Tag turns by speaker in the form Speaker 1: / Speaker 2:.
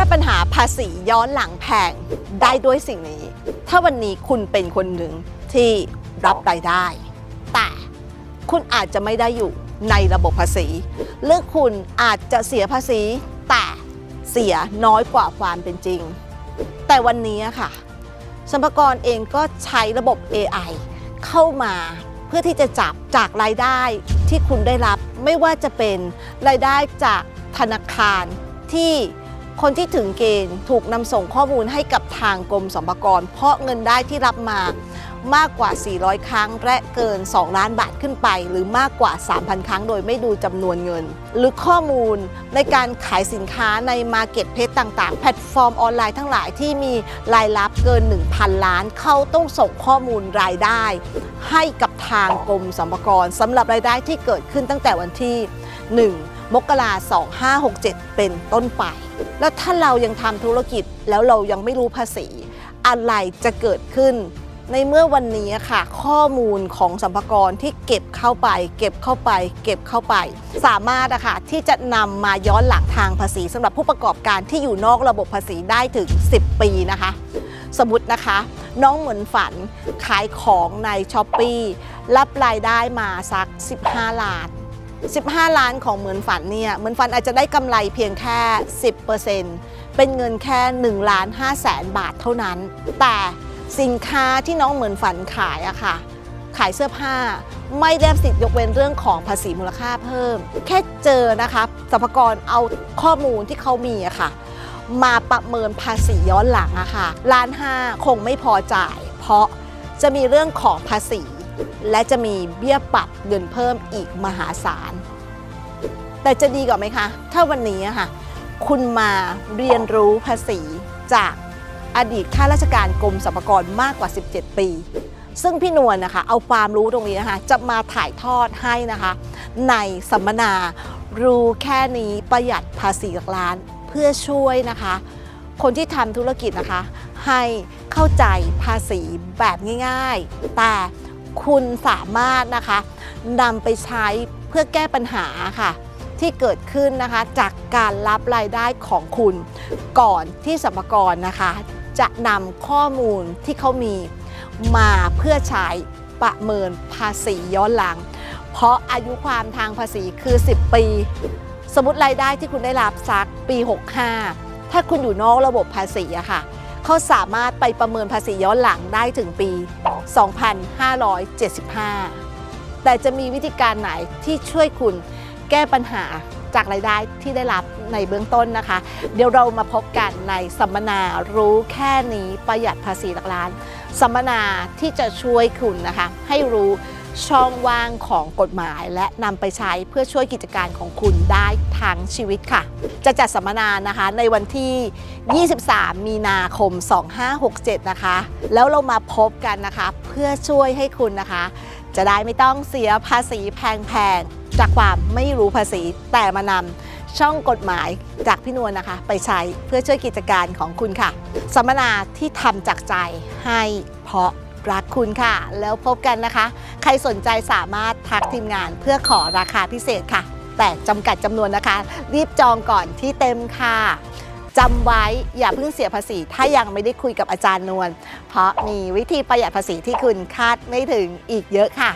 Speaker 1: ก้ปัญหาภาษีย้อนหลังแพงได้ด้วยสิ่งนี้ ถ้าวันนี้คุณเป็นคนหนึ่งที่รับรายได้ แต่คุณอาจจะไม่ได้อยู่ในระบบภาษีหรือคุณอาจจะเสียภาษี แต่เสียน้อยกว่าความเป็นจริง แต่วันนี้ค่ะสรรพากรเองก็ใช้ระบบ AI เข้ามาเพื่อที่จะจับจากรายได้ที่คุณได้รับ ไม่ว่าจะเป็นรายได้จากธนาคารที่ คนที่ถึงเกณฑ์ถูกนำส่งข้อมูลให้กับทางกรมสรรพากร เพราะเงินได้ที่รับมามากกว่า 400 ครั้ง และเกิน 2 ล้านบาทขึ้นไป หรือมากกว่า 3,000 ครั้งโดยไม่ดูจำนวนเงิน หรือข้อมูลในการขายสินค้าในมาเก็ตเพจต่างๆ แพลตฟอร์มออนไลน์ทั้งหลายที่มีรายรับเกิน 1,000 ล้าน เขาต้องส่งข้อมูลรายได้ ให้กับทางกรมสรรพากรสำหรับรายได้ที่เกิดขึ้นตั้งแต่วันที่ 1 มกรา2567 เป็นต้นไป แล้วถ้าเรายังทำธุรกิจแล้วเรายังไม่รู้ภาษี อะไรจะเกิดขึ้น ในเมื่อวันนี้ค่ะ ข้อมูลของสัมภาระที่เก็บเข้าไป เก็บเข้าไป เก็บเข้าไป สามารถอะค่ะที่จะนำมาย้อนหลังทางภาษีสำหรับผู้ประกอบการที่อยู่นอกระบบภาษีได้ถึง 10 ปีนะคะ สมมตินะคะ น้องเหมือนฝันขายของในช้อปปีรับรายได้มาสัก 15 ล้าน 15 ล้านของเหมือนฝันเนี่ยเหมือนฝันอาจจะได้กำไรเพียงแค่ 10%เป็นเงินแค่1ล้าน5แสนบาทเท่านั้น แต่สินค้าที่น้องเหมือนฝันขายอะค่ะ ขายเสื้อผ้าไม่ได้สิทธิ์ยกเว้นเรื่องของภาษีมูลค่าเพิ่ม แค่เจอนะคะสรรพากรเอาข้อมูลที่เขามีอะค่ะ มาประเมินภาษีย้อนหลังอะค่ะล้านห้าคงไม่พอจ่าย เพราะจะมีเรื่องของภาษี และจะมีเบี้ยปรับเงินเพิ่มอีกมหาศาล แต่จะดีกว่าไหมคะ ถ้าวันนี้ค่ะ คุณมาเรียนรู้ภาษีจากอดีตข้าราชการกรมสรรพากรมากกว่า 17 ปี ซึ่งพี่นวลนะคะ เอาความรู้ตรงนี้นะคะ จะมาถ่ายทอดให้นะคะ ในสัมมนารู้แค่นี้ประหยัดภาษีหลักล้านเพื่อช่วยนะคะ คนที่ทำธุรกิจนะคะ ให้เข้าใจภาษีแบบง่าย ๆ แต่ คุณสามารถนะคะนำไปใช้เพื่อแก้ปัญหาค่ะที่เกิดขึ้นนะคะจากการรับรายได้ของคุณก่อนที่สรรพากรนะคะ จะนำข้อมูลที่เขามีมาเพื่อใช้ประเมินภาษีย้อนหลัง เพราะอายุความทางภาษีคือ 10 ปี สมมติรายได้ที่คุณได้รับสักปี 65 ถ้าคุณอยู่นอกระบบภาษีอะค่ะ เขาสามารถไปประเมินภาษีย้อนหลังได้ถึงปี 2575 แต่จะมีวิธีการไหนที่ช่วยคุณแก้ปัญหาจากรายได้ที่ได้รับในเบื้องต้นนะคะ เดี๋ยวเรามาพบกันในสัมมนารู้แค่นี้ประหยัดภาษีหลักล้าน สัมมนาที่จะช่วยคุณนะคะ ให้รู้ ช่องว่างของกฎหมาย และนำไปใช้เพื่อช่วยกิจการของคุณได้ทั้งชีวิตค่ะ จะจัดสัมมนานะคะในวันที่ 23 มีนาคม 2567 นะคะ แล้วเรามาพบกันนะคะ เพื่อช่วยให้คุณนะคะ จะได้ไม่ต้องเสียภาษีแพงๆ จากความไม่รู้ภาษีแต่มานำช่องกฎหมายจากพี่นวลนะคะ ไปใช้เพื่อช่วยกิจการของคุณค่ะ สัมมนาที่ทำจากใจให้เพราะ รักคุณค่ะ แล้วพบกันนะคะ ใครสนใจสามารถทักทีมงานเพื่อขอราคาพิเศษค่ะ แต่จำกัดจำนวนนะคะ รีบจองก่อนที่เต็มค่ะจำไว้อย่าเพิ่งเสียภาษี ถ้ายังไม่ได้คุยกับอาจารย์นวลเพราะมีวิธีประหยัดภาษีที่คุณคาดไม่ถึงอีกเยอะค่ะ